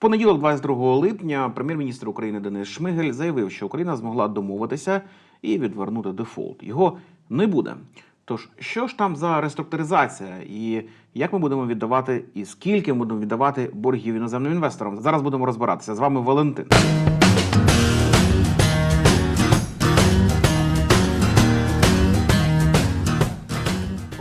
понеділок, 22 липня, прем'єр-міністр України Денис Шмигель заявив, що Україна змогла домовитися і відвернути дефолт. Його не буде. Тож, що ж там за реструктуризація, і як ми будемо віддавати, і скільки ми будемо віддавати боргів іноземним інвесторам? Зараз будемо розбиратися. З вами Валентин.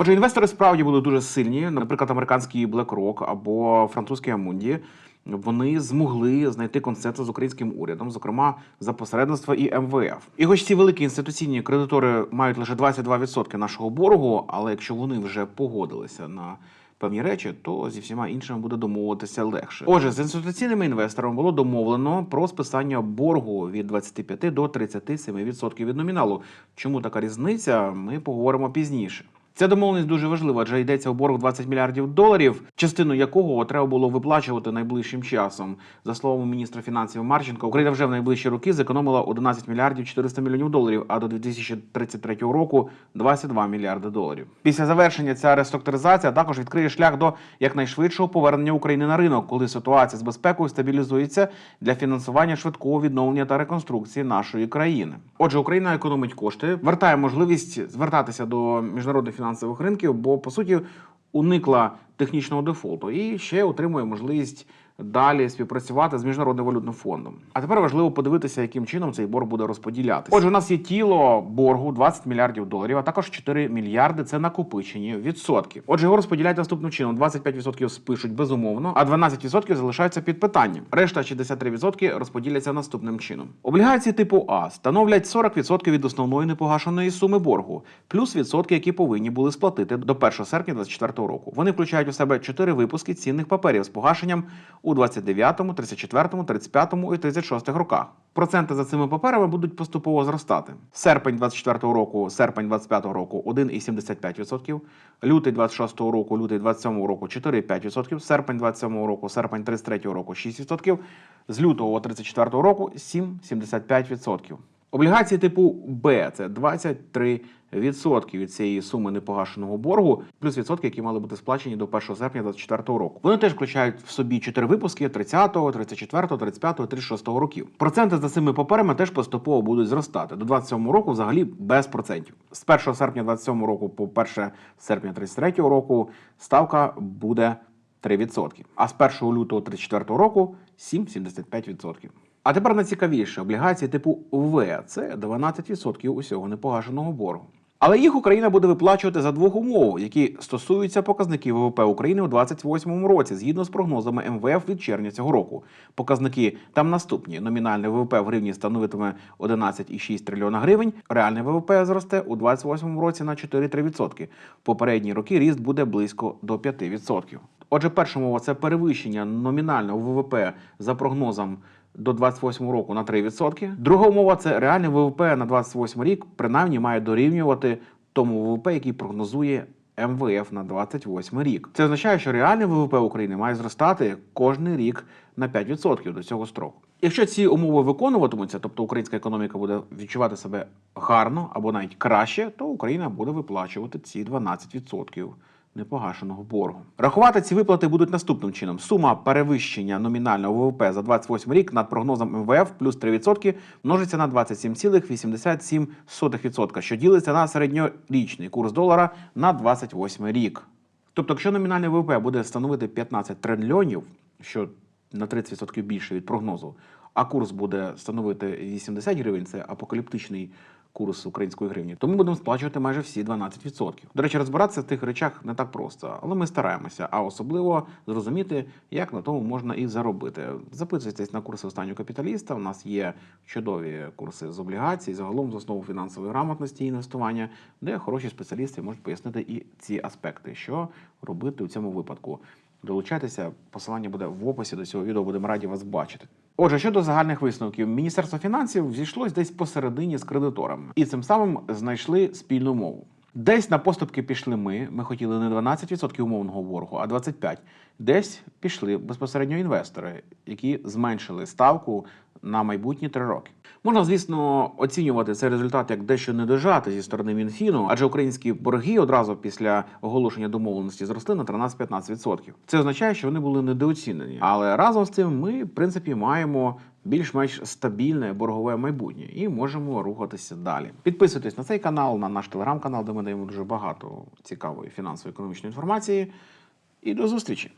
Отже, інвестори справді були дуже сильні. Наприклад, американський BlackRock або французький Amundi. Вони змогли знайти консенсус з українським урядом, зокрема за посередництва і МВФ. І хоч ці великі інституційні кредитори мають лише 22% нашого боргу, але якщо вони вже погодилися на певні речі, то зі всіма іншими буде домовитися легше. Отже, з інституційними інвесторами було домовлено про списання боргу від 25 до 37% від номіналу. Чому така різниця? Ми поговоримо пізніше. Ця домовленість дуже важлива, адже йдеться у борг 20 мільярдів доларів, частину якого треба було виплачувати найближчим часом. За словами міністра фінансів Марченка, Україна вже в найближчі роки зекономила 11 мільярдів 400 мільйонів доларів, а до 2033 року 22 мільярди доларів. Після завершення ця реструктуризація також відкриє шлях до якнайшвидшого повернення України на ринок, коли ситуація з безпекою стабілізується для фінансування швидкого відновлення та реконструкції нашої країни. Отже, Україна економить кошти, вертає можливість звертатися до міжнародних фінансових ринків, бо по суті уникла технічного дефолту і ще отримує можливість далі співпрацювати з міжнародним валютним фондом. А тепер важливо подивитися, яким чином цей борг буде розподілятися. Отже, у нас є тіло боргу 20 мільярдів доларів, а також 4 мільярди це накопичені відсотки. Отже, його розподіляють наступним чином: 25% спишуть безумовно, а 12% залишаються під питанням. Решта 63% розподіляться наступним чином. Облігації типу А становлять 40% від основної непогашеної суми боргу, плюс відсотки, які повинні були сплатити до 1 серпня 2024 року. Вони включають у себе 4 випуски цінних паперів з погашенням у 29, 34, 35 і 36 роках. Проценти за цими паперами будуть поступово зростати. Серпень 24 року, серпень 25 року 1,75%, лютий 26 року, лютий 27 року 4,5%, серпень 27 року, серпень 33 року 6%, з лютого 34 року 7,75%. Облігації типу Б це 23% від цієї суми непогашеного боргу, плюс відсотки, які мали бути сплачені до 1 серпня 2024 року. Вони теж включають в собі 4 випуски 30, 34, 35, 36 років. Проценти за цими паперами теж поступово будуть зростати. До 27 року взагалі без процентів. З 1 серпня 27 року по 1 серпня 33 року ставка буде 3%. А з 1 лютого 34 року 7,75%. А тепер найцікавіше облігації типу В це 12% усього непогашеного боргу. Але їх Україна буде виплачувати за двох умов, які стосуються показників ВВП України у 2028 році, згідно з прогнозами МВФ від червня цього року. Показники там наступні: номінальне ВВП в гривні становитиме 11,6 трильйона гривень. Реальне ВВП зросте у 2028 році на 4,3%. Попередні роки ріст буде близько до 5%. Отже, перша мова це перевищення номінального ВВП за прогнозом до 28 року на 3%. Друга умова це реальне ВВП на 28 рік, принаймні має дорівнювати тому ВВП, який прогнозує МВФ на 28 рік. Це означає, що реальне ВВП України має зростати кожний рік на 5% до цього строку. Якщо ці умови виконуватимуться, тобто українська економіка буде відчувати себе гарно або навіть краще, то Україна буде виплачувати ці 12% непогашеного боргу. Рахувати ці виплати будуть наступним чином: сума перевищення номінального ВВП за 28 рік над прогнозом МВФ плюс 3% множиться на 27,87%, що ділиться на середньорічний курс долара на 28 рік. Тобто, якщо номінальний ВВП буде становити 15 трильйонів, що на 30% більше від прогнозу, а курс буде становити 80 гривень, це апокаліптичний курс української гривні, то ми будемо сплачувати майже всі 12%. До речі, розбиратися в тих речах не так просто, але ми стараємося, а особливо зрозуміти, як на тому можна і заробити. Записуйтесь на курси останнього капіталіста. У нас є чудові курси з облігацій, загалом з основу фінансової грамотності і інвестування, де хороші спеціалісти можуть пояснити і ці аспекти, що робити у цьому випадку. Долучайтеся, посилання буде в описі до цього відео. Будемо раді вас бачити. Отже, щодо загальних висновків, Міністерство фінансів зійшлось десь посередині з кредиторами, і цим самим знайшли спільну мову. Десь на поступки пішли ми. Ми хотіли не 12% умовного боргу, а 25%. Десь пішли безпосередньо інвестори, які зменшили ставку на майбутні три роки. Можна, звісно, оцінювати цей результат як дещо недожати зі сторони Мінфіну, адже українські борги одразу після оголошення домовленості зросли на 13-15%. Це означає, що вони були недооцінені. Але разом з цим ми, в принципі, маємо більш-менш стабільне боргове майбутнє і можемо рухатися далі. Підписуйтесь на цей канал, на наш телеграм-канал, де ми даємо дуже багато цікавої фінансово-економічної інформації. І до зустрічі!